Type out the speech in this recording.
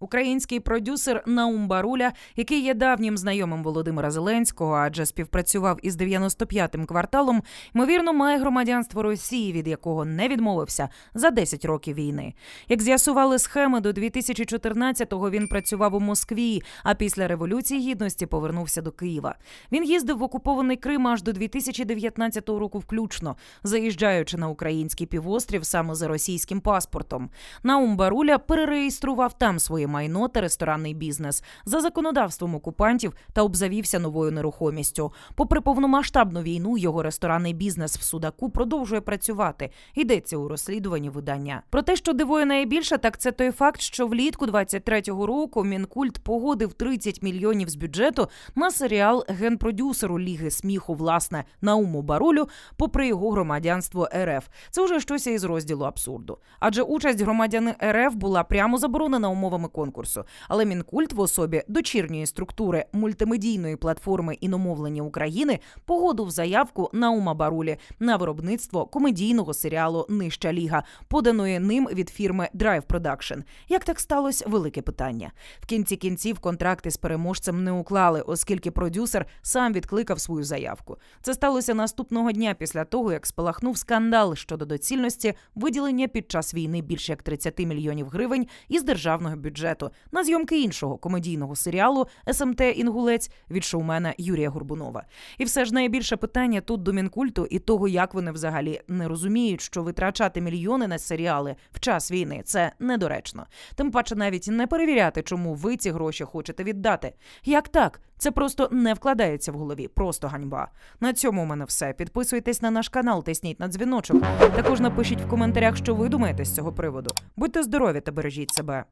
Український продюсер Наум Баруля, який є давнім знайомим Володимира Зеленського, адже співпрацював із 95-м кварталом, ймовірно, має громадянство Росії, від якого не відмовився за 10 років війни. Як з'ясували схеми, до 2014-го він працював у Москві, а після революції гідності повернувся до Києва. Він їздив в окупований Крим аж до 2019 року, включно, заїжджаючи на український півострів саме за російським паспортом. Наум Баруля перереєстрував там своє майно та ресторанний бізнес за законодавством окупантів та обзавівся новою нерухомістю. Попри повномасштабну війну, його ресторанний бізнес в Судаку продовжує працювати. Йдеться у розслідуванні видання. Про те, що дивує найбільше, так це той факт, що влітку 23-го року Мінкульт погодив 30 мільйонів з бюджету на серіал генпродюсеру Ліги сміху, власне, Науму Барулю, попри його громадянство РФ. Це вже щось із розділу абсурду. Адже участь громадяни РФ була прямо заборонена умовами конкурсу. Але Мінкульт в особі дочірньої структури мультимедійної платформи іномовлення України погодив заявку Наума Барулі на виробництво комедійного серіалу Нижча ліга, поданої ним від фірми Drive Production. Як так сталося? Велике питання. В кінці кінців контракти з переможцем не уклали, оскільки продюсер сам відкликав свою заявку. Це сталося наступного дня після того, як спалахнув скандал щодо доцільності виділення під час війни більше як 30 мільйонів гривень із державного бюджету на зйомки іншого комедійного серіалу СМТ Інгулець від шоумена Юрія Горбунова. І все ж найбільше питання тут до мінкульту і того, як вони взагалі не розуміють, що витрачати мільйони на серіали в час війни це недоречно. Тим паче навіть не перевіряти, чому ви ці гроші хочете віддати. Як так? Це просто не вкладається в голові, просто ганьба. На цьому у мене все. Підписуйтесь на наш канал, тисніть на дзвіночок. Також напишіть в коментарях, що ви думаєте з цього приводу. Будьте здорові та бережіть себе.